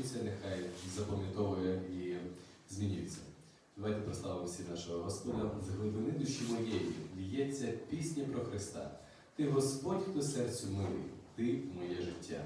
вчиться, нехай запам'ятовує і змінюється. Давайте прославимо всі нашого Господа з глибини душі моєї. б'ється пісня про Христа. Ти Господь, хто серцю милий, ти моє життя.